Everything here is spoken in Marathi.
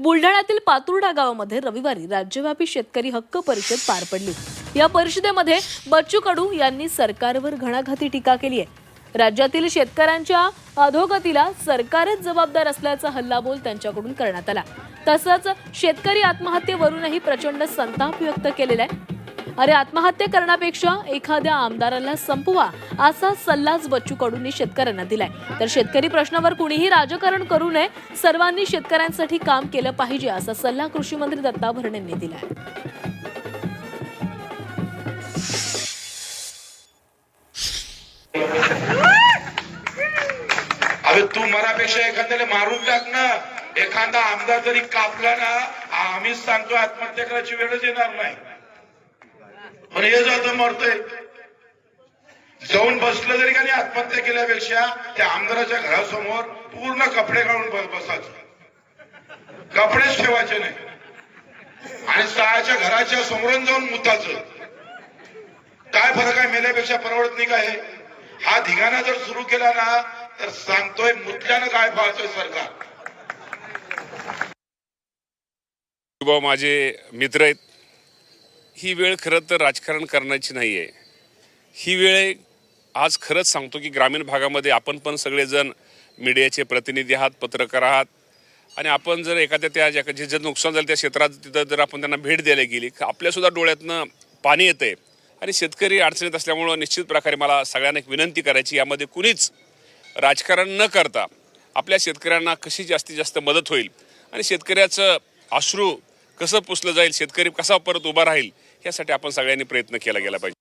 बुलढाण्यातील पातुर्डा गावामध्ये रविवारी राज्यव्यापी शेतकरी हक्क परिषद पार पडली. या परिषदेमध्ये बच्चू कडू यांनी सरकारवर घणाघाती टीका केली आहे. राज्यातील शेतकऱ्यांच्या अधोगतीला सरकारच जबाबदार असल्याचा हल्लाबोल त्यांच्याकडून करण्यात आला. तसंच शेतकरी आत्महत्येवरूनही प्रचंड संताप व्यक्त केलेला आहे. अरे आत्महत्या करण्यापेक्षा एखाद्या आमदाराला संपवा असा सल्लाच बच्चू कडूंनी शेतकऱ्यांना दिलाय. तर शेतकरी प्रश्नावर कुणीही राजकारण करू नये सर्वांनी शेतकऱ्यांसाठी काम केलं पाहिजे असा सल्ला कृषी मंत्री दत्ता भरणेंनी दिलाय. अरे तू मरापेक्षा एखाद्याला मारून टाक ना. एखादा आमदार जरी कापला ना आम्हीच सांगतो आत्महत्या करायची वेळच येणार नाही. पण हे जातं मरतोय जाऊन बसलं जरी का नाही आत्महत्या केल्यापेक्षा त्या आमदाराच्या घरासमोर पूर्ण कपडे काढून बसायचं. कपडेच ठेवायचे नाही. आणि सहाच्या घराच्या समोरून जाऊन मुताचं. काय फरक आहे? मेल्यापेक्षा परवडत नाही काय हा? धिगाणा जर सुरू केला ना तर सांगतोय मुतल्यानं काय पाहतोय सरकार. माझे मित्र आहेत. ही वेळ खरं तर राजकारण करण्याची नाही आहे ही वेळ आज खरंच सांगतो की ग्रामीण भागामध्ये आपण पण सगळेजण मीडियाचे प्रतिनिधी आहात पत्रकार आहात. आणि आपण जर एखाद्या त्या ज्या जे जर नुकसान झालं त्या क्षेत्रात तिथं जर आपण त्यांना भेट द्यायला गेली तर आपल्यासुद्धा डोळ्यातनं पाणी येतं आहे आणि शेतकरी अडचणीत असल्यामुळं निश्चित प्रकारे मला सगळ्यांना एक विनंती करायची यामध्ये कुणीच राजकारण न करता आपल्या शेतकऱ्यांना कशी जास्तीत जास्त मदत होईल? आणि शेतकऱ्याचं अश्रू कसं पुसलं जाईल शेतकरी कसा परत उभा राहील यासाठी आपण सगळ्यांनी प्रयत्न केला गेला पाहिजे.